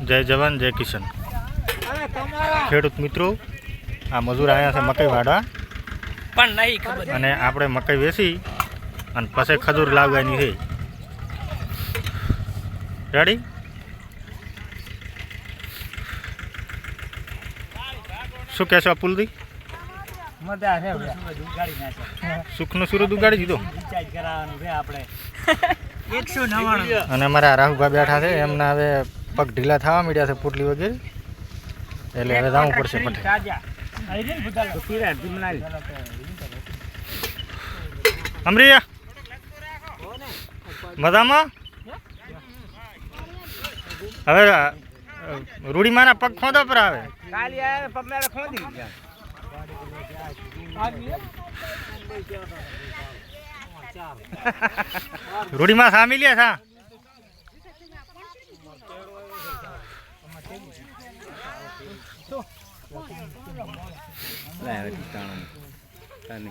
જય જવાન જય કિશન. ખેડૂત મિત્રો આ મજૂર આવ્યા છે મકઈ વાડવા પણ નહીં ખબર. અને આપણે મકઈ વેચી અને પછી ખજૂર લાવવાની છે. રેડી શું કહેશો નાખે સુખનો સુરત ઉગાડી દીધો. અને અમારા રાહુભાઈ બેઠા છે એમના હવે પગ ઢીલા થવા માંડ્યા છે પોટલી વગેરે એટલે હવે જવું પડશે પટે તાજા આઈ રે બધા તો પીરા ધીમનારી અમરિયા મજામાં હવે અ, રૂડી મારા પગ ખોદા પર આવે કાલી આ પગલા ખોદી ગયા રૂડીમાં સામી લે સા Leve, então, tá aqui.